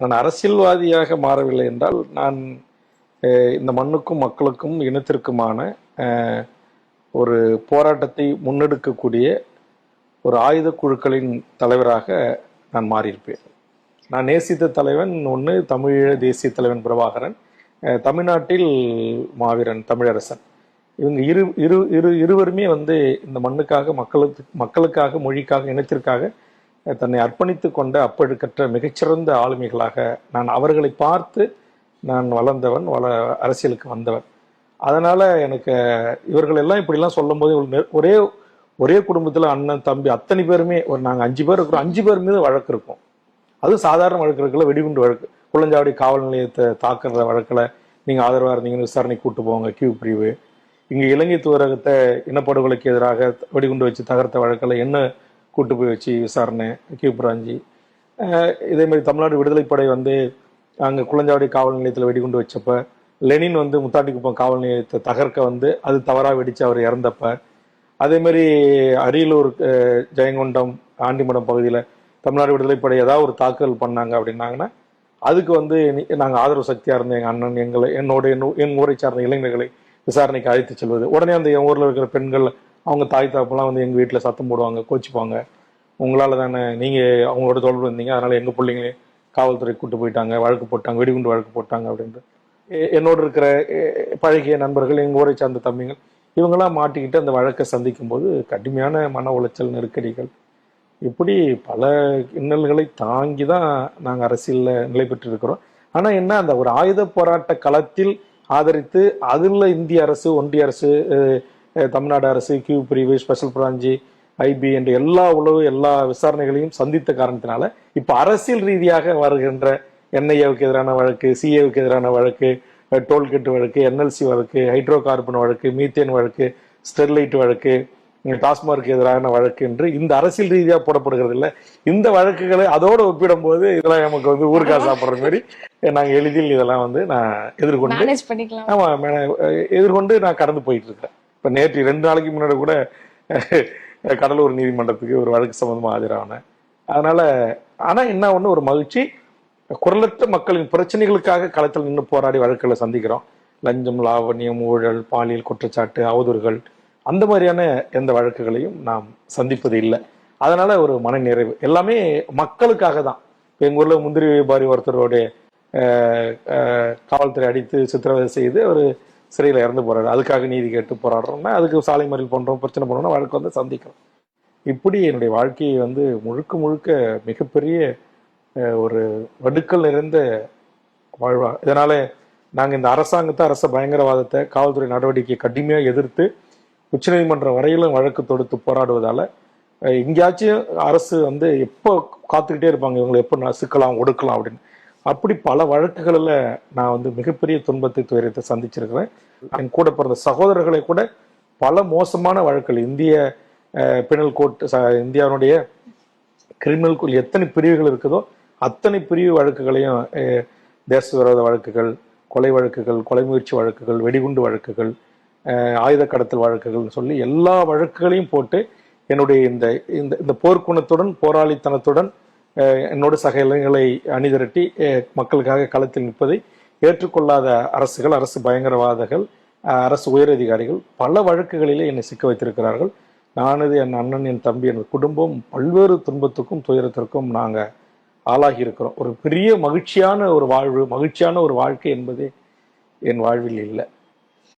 நான் அரசியல்வாதியாக மாறவில்லை என்றால் நான் இந்த மண்ணுக்கும் மக்களுக்கும் இனத்திற்குமான ஒரு போராட்டத்தை முன்னெடுக்கக்கூடிய ஒரு ஆயுத குழுக்களின் தலைவராக நான் மாறியிருப்பேன். நான் நேசித்த தலைவன் ஒன்று தமிழீழ தேசிய தலைவன் பிரபாகரன் தமிழ்நாட்டில் மாவீரன் தமிழரசன். இவங்க இரு இரு இரு இருவருமே வந்து இந்த மண்ணுக்காக மக்களுக்கு மக்களுக்காக மொழிக்காக இனத்திற்காக தன்னை அர்ப்பணித்து கொண்ட அப்பழுக்கற்ற மிகச்சிறந்த ஆளுமைகளாக நான் அவர்களை பார்த்து நான் வளர்ந்தவன் வள அரசியலுக்கு வந்தவன். அதனால் எனக்கு இவர்கள் எல்லாம் இப்படிலாம் சொல்லும்போது ஒரே ஒரே குடும்பத்தில் அண்ணன் தம்பி அத்தனை பேருமே ஒரு நாங்கள் அஞ்சு பேர் இருக்கிறோம். அஞ்சு பேர் மீது வழக்கு இருக்கும். அதுவும் சாதாரண வழக்கு இருக்கல வெடிகுண்டு வழக்கு. குளஞ்சாவடி காவல் நிலையத்தை தாக்குற வழக்கில் நீங்கள் ஆதரவாக இருந்தீங்கன்னு விசாரணை கூட்டு போவாங்க கியூ பிரிவு. இங்கே இலங்கை தூதரகத்தை இனப்படுகொலைக்கு எதிராக வெடிகுண்டு வச்சு தகர்த்த வழக்கில் என்ன கூட்டு போய் வச்சு விசாரணை கியூ பிராஞ்சி. இதே மாதிரி தமிழ்நாடு விடுதலைப்படை வந்து அங்கே குளஞ்சாவடி காவல் நிலையத்தில் வெடிகுண்டு வச்சப்ப லெனின் வந்து முத்தாட்டிக்குப்பம் காவல் நிலையத்தை தகர்க்க வந்து அது தவறாக வெடித்து அவர் இறந்தப்ப அதேமாரி அரியலூர் ஜெயங்கொண்டம் ஆண்டிமடம் பகுதியில் தமிழ்நாடு விடுதலைப்படை ஏதாவது ஒரு தாக்குதல் பண்ணாங்க அப்படின்னாங்கன்னா அதுக்கு வந்து நாங்கள் ஆதரவு சக்தியாக இருந்த எங்கள் அண்ணன் எங்களை என்னோட என் என் ஊரை சார்ந்த இளைஞர்களை விசாரணைக்கு அழைத்து செல்வது. உடனே அந்த என் ஊரில் இருக்கிற பெண்கள் அவங்க தாய் தாப்பெல்லாம் வந்து எங்கள் வீட்டில் சத்தம் போடுவாங்க கோச்சிப்பாங்க. உங்களால் தானே நீங்கள் அவங்களோட தொடர்பு இருந்தீங்க அதனால் எங்கள் பிள்ளைங்களே காவல்துறை கூட்டு போயிட்டாங்க வழக்கு போட்டாங்க வெடிகுண்டு வழக்கு போட்டாங்க அப்படின்ட்டு. என்னோடு என்னோட இருக்கிற பழகிய நண்பர்கள் எங்கள் ஊரை சார்ந்த தம்பிகள் இவங்கெல்லாம் மாட்டிக்கிட்டு அந்த வழக்கை சந்திக்கும் போது கடுமையான மன உளைச்சல் நெருக்கடிகள். இப்படி பல இன்னல்களை தாங்கி தான் நாங்கள் அரசியலில் நிலை பெற்றிருக்கிறோம். ஆனால் என்ன அந்த ஒரு ஆயுத போராட்ட களத்தில் ஆதரித்து அதில் இந்திய அரசு ஒன்றிய அரசு தமிழ்நாடு அரசு கியூ பிரிவு ஸ்பெஷல் பிரான்ச்சு ஐபி என்ற எல்லா உளவு எல்லா விசாரணைகளையும் சந்தித்த காரணத்தினால இப்போ அரசியல் ரீதியாக வருகின்ற என்ஐஏவுக்கு எதிரான வழக்கு சிஏவுக்கு எதிரான வழக்கு டோல்கேட் வழக்கு என்எல்சி வழக்கு ஹைட்ரோ கார்பன் வழக்கு மீத்தேன் வழக்கு ஸ்டெர்லைட் வழக்கு டாஸ்மார்க் எதிரான வழக்கு என்று இந்த அரசியல் ரீதியா போடப்படுகிறது இல்ல. இந்த வழக்குகளை அதோடு ஒப்பிடும்போது இதெல்லாம் நமக்கு வந்து ஊருக்கா சாப்பிடுற மாதிரி நாங்க எளிதில் இதெல்லாம் வந்து நான் எதிர்கொண்டு மேனேஜ் பண்ணிக்கலாம். ஆமா மே- எதிர்கொண்டு நான் கடந்து போயிட்டு இருக்கிறேன். இப்போ நேற்று ரெண்டு நாளைக்கு முன்னாடி கூட கடலூர் நீதிமன்றத்துக்கு ஒரு வழக்கு சம்மந்தமாக ஆஜரானேன் அதனால் ஆனால் என்ன ஒன்று ஒரு மகிழ்ச்சி. குரலற்ற மக்களின் பிரச்சனைகளுக்காக களத்தில் நின்று போராடி வழக்குகளை சந்திக்கிறோம். லஞ்சம் லாவண்யம் ஊழல் பாலியல் குற்றச்சாட்டு அவதூறுகள் அந்த மாதிரியான எந்த வழக்குகளையும் நாம் சந்திப்பது இல்லை. அதனால ஒரு மன நிறைவு எல்லாமே மக்களுக்காக தான். எங்கள் ஊரில் முந்திரி வியாபாரி ஒருத்தரோடைய காவல்துறை அடித்து சித்திரவதை செய்து ஒரு சிறையில் இறந்து போறாரு. அதுக்காக நீதி கேட்டு போராடுறோம்னா அதுக்கு சாலை மறியல் பண்றோம் பிரச்சனை பண்ணுறோம்னா வழக்கு வந்து சந்திக்கிறோம். இப்படி என்னுடைய வாழ்க்கையை வந்து முழுக்க முழுக்க மிகப்பெரிய ஒரு வடுக்கல் நிறைந்த வாழ்வா இதனால நாங்க இந்த அரசாங்கத்தை அரச பயங்கரவாதத்தை காவல்துறை நடவடிக்கையை கடுமையாக எதிர்த்து உச்சநீதிமன்றம் வரையிலும் வழக்கு தொடுத்து போராடுவதால எங்கேயாச்சும் அரசு வந்து எப்போ காத்துக்கிட்டே இருப்பாங்க இவங்களை எப்போ நசுக்கலாம் ஒடுக்கலாம் அப்படின்னு. அப்படி பல வழக்குகளில் நான் வந்து மிகப்பெரிய துன்பத்தை துயரத்தை சந்திச்சிருக்கிறேன். என் கூட பிறந்த சகோதரர்களை கூட பல மோசமான வழக்குகள் இந்திய பினல் கோட் இந்தியாவுடைய கிரிமினல் கோட் எத்தனை பிரிவுகள் இருக்குதோ அத்தனை பிரிவு வழக்குகளையும் தேச விரோத வழக்குகள் கொலை வழக்குகள் கொலை முயற்சி வழக்குகள் வெடிகுண்டு வழக்குகள் ஆயுத கடத்தல் வழக்குகள்னு சொல்லி எல்லா வழக்குகளையும் போட்டு என்னுடைய இந்த இந்த இந்த போர்க்குணத்துடன் போராளித்தனத்துடன் என்னோட சக இளைஞர்களை அணிதிரட்டி மக்களுக்காக களத்தில் நிற்பதை ஏற்றுக்கொள்ளாத அரசுகள் அரசு பயங்கரவாதிகள் அரசு உயரதிகாரிகள் பல வழக்குகளிலே என்னை சிக்க வைத்திருக்கிறார்கள். நானது என் அண்ணன் என் தம்பி என் குடும்பம் பல்வேறு துன்பத்துக்கும் துயரத்திற்கும் நாங்கள் ஆளாகி இருக்கிறோம் ஒரு பெரிய மகிழ்ச்சியான ஒரு வாழ்வு மகிழ்ச்சியான ஒரு வாழ்க்கை என்பதே என் வாழ்வில் இல்லை.